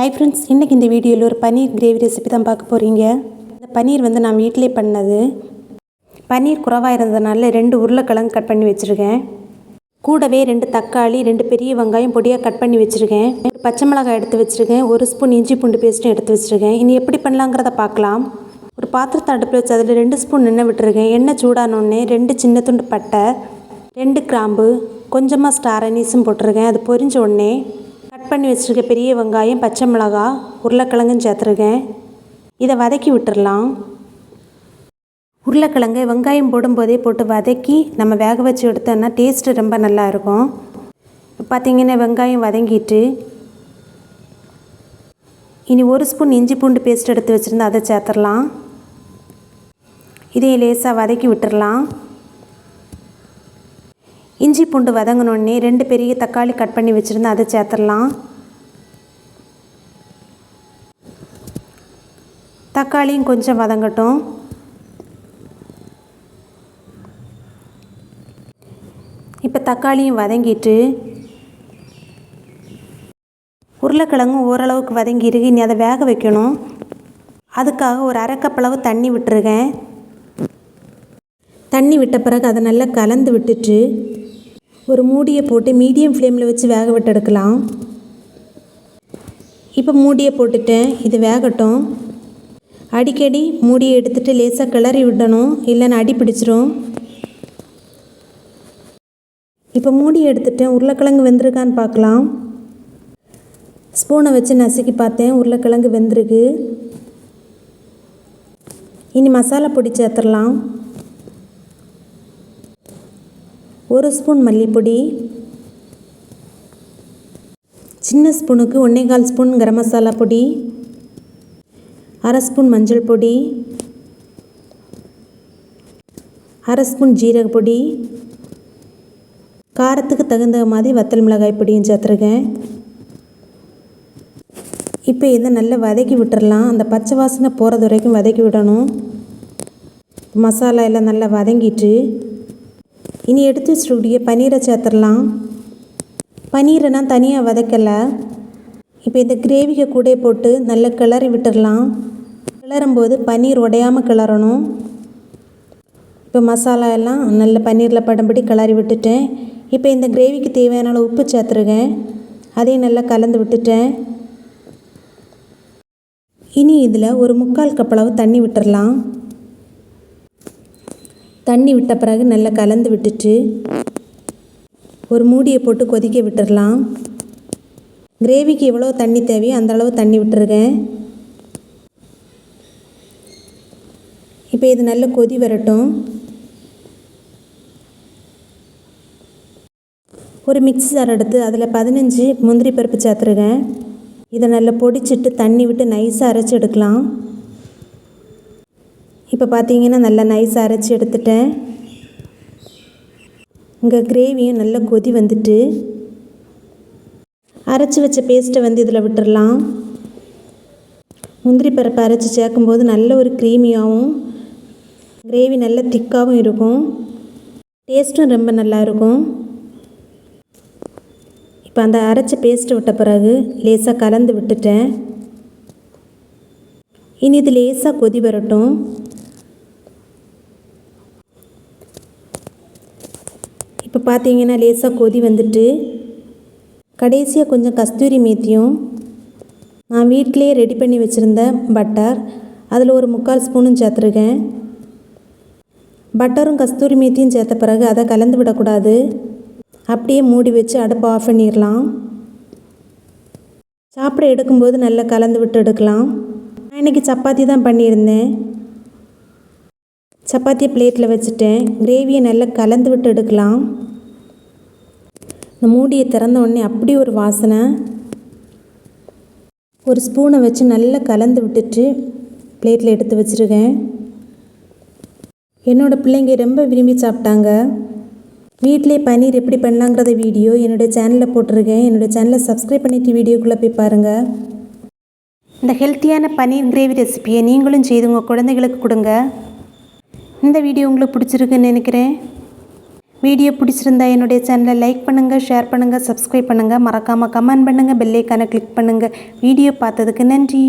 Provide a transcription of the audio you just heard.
Hi friends இன்றைக்கி இந்த வீடியோவில் ஒரு பன்னீர் கிரேவி ரெசிபி தான் பார்க்க போகிறீங்க இந்த பன்னீர் வந்து நான் வீட்டிலே பண்ணது. பன்னீர் குறவாக இருந்ததுனால ரெண்டு உருளைக்கிழங்கு கட் பண்ணி வச்சுருக்கேன். கூடவே ரெண்டு தக்காளி ரெண்டு பெரிய வெங்காயம் பொடியாக கட் பண்ணி வச்சுருக்கேன். ஒரு பச்சை மிளகாய் எடுத்து வச்சுருக்கேன். ஒரு ஸ்பூன் இஞ்சி பூண்டு பேஸ்ட்டும் எடுத்து வச்சுருக்கேன். இனி எப்படி பண்ணலாங்கிறத பார்க்கலாம். ஒரு பாத்திரத்தை அடுப்பில் வச்சு அதில் ரெண்டு ஸ்பூன் எண்ணெய் விட்டுருக்கேன். எண்ணெய் சூடானோடனே ரெண்டு சின்ன துண்டு பட்டை ரெண்டு கிராம்பு கொஞ்சமாக ஸ்டார் அனீஸும் போட்டிருக்கேன். அது பொரிஞ்ச உடனே கட் பண்ணி வச்சுருக்க பெரிய வெங்காயம் பச்சை மிளகாய் உருளைக்கிழங்கும் சேர்த்துருக்கேன். இதை வதக்கி விட்டுடலாம் உருளைக்கிழங்கு வெங்காயம் போடும்போதே போட்டு வதக்கி நம்ம வேக வச்சு எடுத்தோன்னா டேஸ்ட்டு ரொம்ப நல்லா இருக்கும். பார்த்திங்கன்னா வெங்காயம் வதங்கிட்டு இனி ஒரு ஸ்பூன் இஞ்சி பூண்டு பேஸ்ட் எடுத்து வச்சுருந்தா அதை சேர்த்துடலாம் இதையும் லேசாக வதக்கி விட்டுடலாம் இஞ்சி பூண்டு வதங்கினோடனே ரெண்டு பெரிய தக்காளி கட் பண்ணி வச்சுருந்தா அதை சேர்த்துடலாம். தக்காளியும் கொஞ்சம் வதங்கட்டும். இப்போ தக்காளியும் வதங்கிட்டு உருளைக்கிழங்கும் ஓரளவுக்கு வதங்கிருக்கு இனி அதை வேக வைக்கணும். அதுக்காக ஒரு அரைக்கப்பளவு தண்ணி விட்டுருக்கேன். தண்ணி விட்ட பிறகு அதை நல்லா கலந்து விட்டுட்டு ஒரு மூடியை போட்டு மீடியம் ஃப்ளேமில் வச்சு வேக விட்டு எடுக்கலாம். இப்போ மூடியை போட்டுட்டேன். இது வேகட்டும். அடிக்கடி மூடியை எடுத்துகிட்டு லேசாக கிளறி விடணும். இல்லைன்னா அடி பிடிச்சிரும். இப்போ மூடி எடுத்துட்டேன் உருளைக்கிழங்கு வெந்திருக்கான்னு பார்க்கலாம். ஸ்பூனை வச்சு நசுக்கி பார்த்தேன். உருளைக்கிழங்கு வெந்திருக்கு. இனி மசாலா பொடி சேர்த்துடலாம். ஒரு ஸ்பூன் மல்லிப்பொடி. சின்ன ஸ்பூனுக்கு ஒன்றே கால் ஸ்பூன் கரம் மசாலா பொடி. அரை ஸ்பூன் மஞ்சள் பொடி. அரை ஸ்பூன் ஜீரக பொடி. காரத்துக்கு தகுந்த மாதிரி வத்தல் மிளகாய் பொடியும் சேர்த்துருக்கேன். இப்போ இதை நல்லா வதக்கி விட்டுறலாம். அந்த பச்சை வாசனை போகிறது வரைக்கும் வதக்கி விடணும். மசாலா எல்லாம் நல்லா வதங்கிட்டு இனி எடுத்து வச்சுக்கூடிய பன்னீரை சேர்த்துடலாம். பன்னீரை நான் தனியாக வதக்கலை. இப்போ இந்த கிரேவிக்கு கூட போட்டு நல்லா கிளறி விட்டுடலாம். கிளறும்போது பன்னீர் உடையாமல் கிளறணும். இப்போ மசாலா எல்லாம் நல்ல பன்னீரில் படம்படி கிளறி விட்டுட்டேன். இப்போ இந்த கிரேவிக்கு தேவையான அளவு உப்பு சேர்த்துருக்கேன். அதையும் நல்லா கலந்து விட்டுட்டேன். இனி இதில் ஒரு முக்கால் கப்பளவு தண்ணி விட்டுடலாம். தண்ணி விட்ட பிறகு நல்லா கலந்து விட்டுட்டு ஒரு மூடியை போட்டு கொதிக்க விட்டுடலாம் கிரேவிக்கு எவ்வளோ தண்ணி தேவையோ அந்த அளவு தண்ணி விட்டுருக்கேன் இப்போ இது நல்ல கொதி வரட்டும். ஒரு மிக்சி ஜார் எடுத்து அதில் பதினஞ்சு முந்திரி பருப்பு சேர்த்துருக்கேன் இதை நல்லா பொடிச்சிட்டு தண்ணி விட்டு நைஸாக அரைச்சி எடுக்கலாம். இப்போ பார்த்தீங்கன்னா நல்லா நைஸாக அரைச்சி எடுத்துட்டேன். இங்கே கிரேவியும் நல்லா கொதி வந்துட்டு அரைச்சி வச்ச பேஸ்ட்டை வந்து இதில் விட்டுடலாம் முந்திரி பருப்பை அரைச்சி சேர்க்கும்போது நல்ல ஒரு க்ரீமியாகவும் கிரேவி நல்ல திக்காகவும் இருக்கும். டேஸ்ட்டும் ரொம்ப நல்லா இருக்கும். இப்போ அந்த அரைச்ச பேஸ்ட்டு விட்ட பிறகு லேசாக கலந்து விட்டுட்டேன். இனி இது லேசாக கொதி வரட்டும். இப்போ பார்த்தீங்கன்னா லேசாக கொதி வந்துட்டு கடைசியாக கொஞ்சம் கஸ்தூரி மேத்தியும் நான் வீட்டிலேயே ரெடி பண்ணி வச்சுருந்த பட்டர் அதில் ஒரு முக்கால் ஸ்பூனும் சேர்த்துருக்கேன். பட்டரும் கஸ்தூரி மேத்தியும் சேர்த்த பிறகு அதை கலந்து விடக்கூடாது. அப்படியே மூடி வச்சு அடுப்பை ஆஃப் பண்ணிடலாம். சாப்பிட எடுக்கும்போது நல்லா கலந்து விட்டு எடுக்கலாம். நான் இன்றைக்கி சப்பாத்தி தான் பண்ணியிருந்தேன். சப்பாத்தியை பிளேட்டில் வச்சுட்டேன். கிரேவியை நல்லா கலந்து விட்டு எடுக்கலாம். இந்த மூடியை திறந்த உடனே அப்படி ஒரு வாசனை. ஒரு ஸ்பூனை வச்சு நல்லா கலந்து விட்டுட்டு பிளேட்டில் எடுத்து வச்சுருக்கேன். என்னோடய பிள்ளைங்க ரொம்ப விரும்பி சாப்பிட்டாங்க. வீட்டிலே பன்னீர் எப்படி பண்ணலாங்கிறத வீடியோ என்னுடைய சேனலில் போட்டிருக்கேன். என்னுடைய சேனலை சப்ஸ்கிரைப் பண்ணிவிட்டு வீடியோக்குள்ளே போய் பாருங்கள் இந்த ஹெல்த்தியான பன்னீர் கிரேவி ரெசிப்பியை நீங்களும் செய்து உங்கள் குழந்தைகளுக்கு கொடுங்க. இந்த வீடியோ உங்களுக்கு பிடிச்சிருக்குன்னு நினைக்கிறேன். வீடியோ பிடிச்சிருந்தா என்னுடைய சேனலை லைக் பண்ணுங்கள் ஷேர் பண்ணுங்கள் சப்ஸ்கிரைப் பண்ணுங்கள் மறக்காமல் கமெண்ட் பண்ணுங்கள் பெல்லைக்கான கிளிக் பண்ணுங்கள் வீடியோ பார்த்ததுக்கு நன்றி.